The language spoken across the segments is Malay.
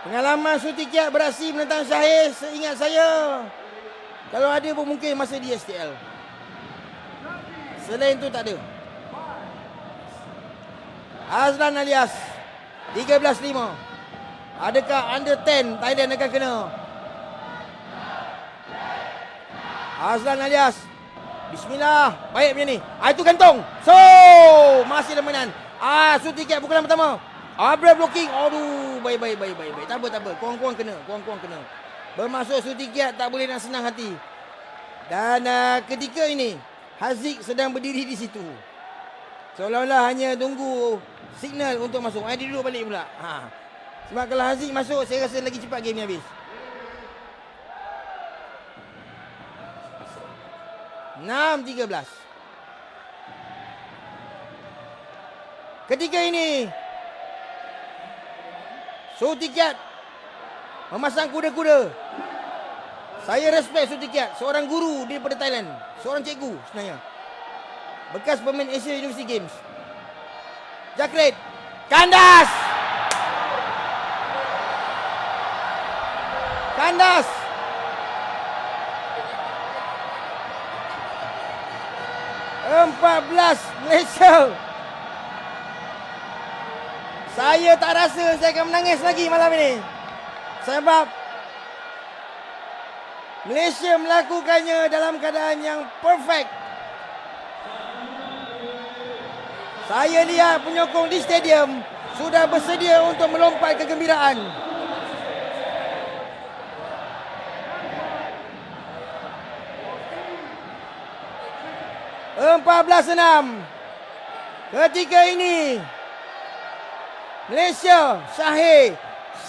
Pengalaman Suti Kiat beraksi menentang Syahir seingat saya. Kalau ada pun mungkin masa di STL. Selain tu tak ada. Azlan alias 13-5. Adakah under 10 Thailand akan kena? Azlan alias Bismillah. Baik punya ni. Ah itu gantung. So, masih mainan. Ah, Suti Kiat pukulan pertama. Abra blocking. Aduh, baik baik baik baik baik. Tak apa tak apa. Kuang-kuang kena, kuang-kuang kena. Bermaksud Suti Kiat tak boleh nak senang hati. Dan uh, ketika ini Haziq sedang berdiri di situ. Seolah-olah hanya tunggu signal untuk masuk. Ah, dia duduk balik pula. Ha. Sebab kalau Haziq masuk, saya rasa lagi cepat game ni habis. Enam tiga belas. Ketika ini Sutikiat memasang kuda-kuda. Saya respect Sutikiat, seorang guru daripada Thailand, seorang cikgu sebenarnya. Bekas pemain Asia University Games. Jakret, kandas. Kandas. Empat belas Malaysia. Saya tak rasa saya akan menangis lagi malam ini. Sebab Malaysia melakukannya dalam keadaan yang perfect. Saya lihat penyokong di stadium sudah bersedia untuk melompat kegembiraan. Empat belas enam. Ketika ini Malaysia Syahir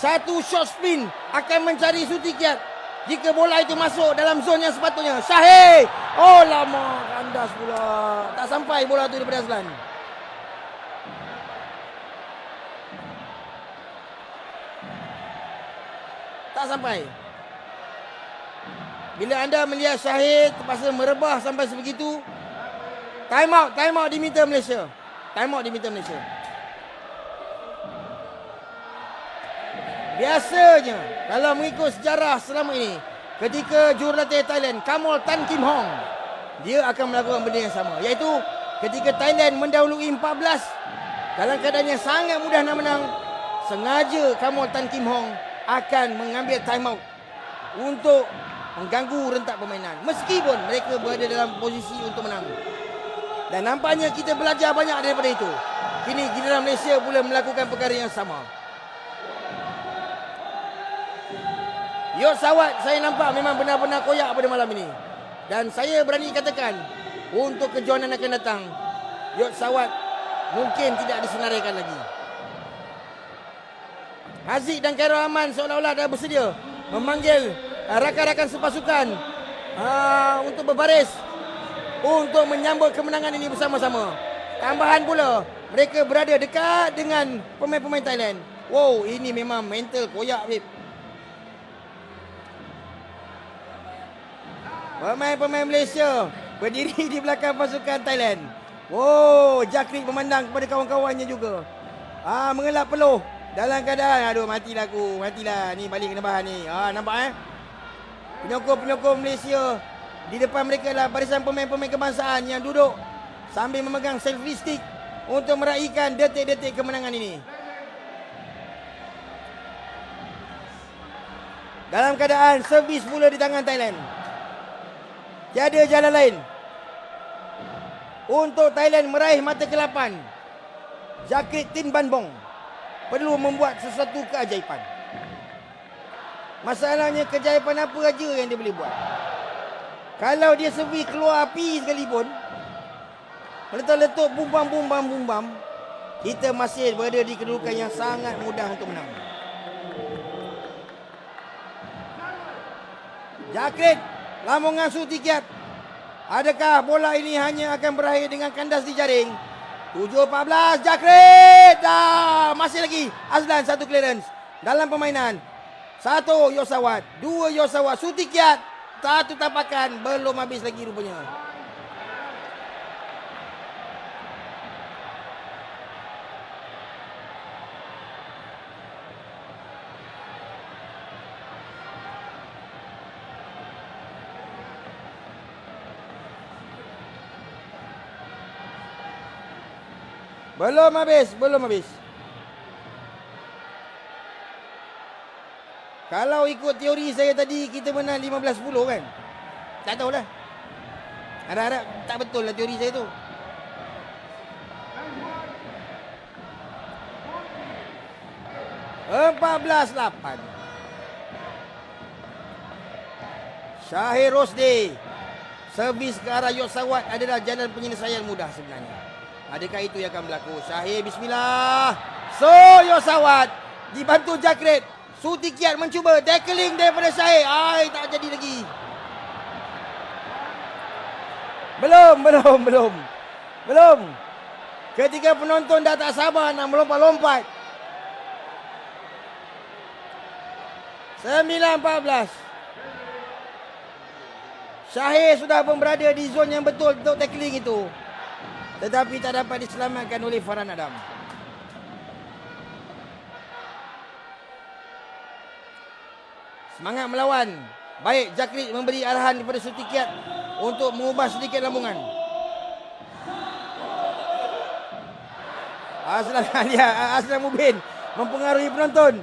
satu shot spin akan mencari Suti Kiat jika bola itu masuk dalam zon yang sepatutnya. Syahir! Oh lama kandas pula. Tak sampai bola itu daripada Azlan. Tak sampai. Bila anda melihat Syahir terpaksa merebah sampai sebegitu, time out, time out diminta Malaysia. Time out diminta Malaysia. Biasanya kalau mengikut sejarah selama ini ketika jurulatih Thailand Kamal Tan Kim Hong dia akan melakukan benda yang sama. Iaitu ketika Thailand mendahului 14 dalam keadaan yang sangat mudah nak menang sengaja Kamal Tan Kim Hong akan mengambil time out untuk mengganggu rentak permainan. Meskipun mereka berada dalam posisi untuk menang. Dan nampaknya kita belajar banyak daripada itu. Kini giliran Malaysia pula melakukan perkara yang sama Yot Sawat saya nampak memang benar-benar koyak pada malam ini. Dan saya berani katakan untuk kejohanan akan datang Yot Sawat mungkin tidak disenaraikan lagi. Haziq dan Khairul Aman seolah-olah dah bersedia memanggil uh, rakan-rakan sepasukan uh, untuk berbaris untuk menyambut kemenangan ini bersama-sama. Tambahan pula, mereka berada dekat dengan pemain-pemain Thailand. Wow, ini memang mental koyak, babe. Pemain-pemain Malaysia berdiri di belakang pasukan Thailand. Oh, Jakrik memandang kepada kawan-kawannya juga. Ah, mengelak peluh dalam keadaan aduh matilah aku, matilah. Ni balik kena bahan ni. Ah, nampak eh? Penyokong-penyokong Malaysia di depan mereka lah barisan pemain-pemain kebangsaan yang duduk sambil memegang selfie stick untuk meraihkan detik-detik kemenangan ini. Dalam keadaan servis pula di tangan Thailand. Tiada jalan lain. Untuk Thailand meraih mata ke-8. Jakrit Tin Ban Bong perlu membuat sesuatu keajaiban. Masalahnya keajaiban apa aja yang dia boleh buat. Kalau dia servis keluar api sekalipun, meletup-letup bumbam bumbam bumbam, kita masih berada di kedudukan yang sangat mudah untuk menang. Jakrit Lamongan Suti Kiat. Adakah bola ini hanya akan berakhir dengan kandas di jaring? 7-14 Jakrit. Dah, masih lagi Azlan satu clearance dalam permainan. Satu Yosawat, dua Yosawat, Suti Kiat. Satu tapakan belum habis lagi rupanya. Belum habis, belum habis. Kalau ikut teori saya tadi kita menang 15-10 kan? Tak tahulah. Harap-harap tak betul lah teori saya tu. Empat belas lapan. Syahir Rosdi. Servis ke arah Yosawat adalah jalan penyelesaian mudah sebenarnya. Adakah itu yang akan berlaku? Syahir bismillah. So Yosawat dibantu Jakret. Suti Kiat mencuba tackling daripada Syahir. Ai tak jadi lagi. Belum, belum, belum. Belum. Ketika penonton dah tak sabar nak melompat-lompat. 9-14. Syahir sudah pun berada di zon yang betul untuk tackling itu. Tetapi tak dapat diselamatkan oleh Farhan Adam. Semangat melawan. Baik Jakrit memberi arahan kepada Suti Kiat untuk mengubah sedikit lambungan. Aslan Alia, Aslan Mubin mempengaruhi penonton.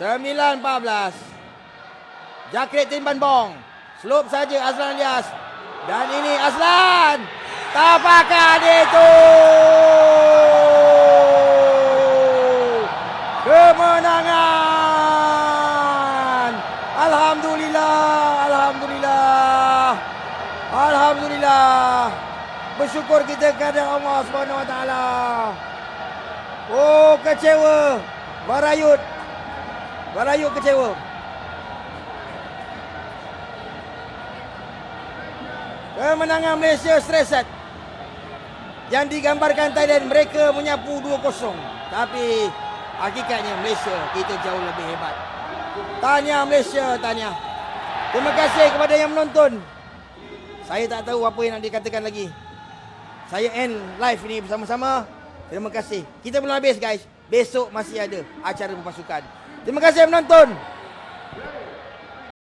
Sembilan empat belas. Jakrit timban bong. Slope saja Aslan Alias. Dan ini Aslan. Tapakan itu. Kemenangan. Alhamdulillah. Alhamdulillah. Alhamdulillah. Bersyukur kita kepada Allah Taala. Oh, kecewa. Barayut. Barayut kecewa. Kemenangan Malaysia Streset yang digambarkan Thailand mereka menyapu 2-0. Tapi hakikatnya Malaysia kita jauh lebih hebat. Tahniah Malaysia, tahniah. Terima kasih kepada yang menonton. Saya tak tahu apa yang nak dikatakan lagi. Saya end live ini bersama-sama. Terima kasih. Kita belum habis guys. Besok masih ada acara berpasukan. Terima kasih menonton.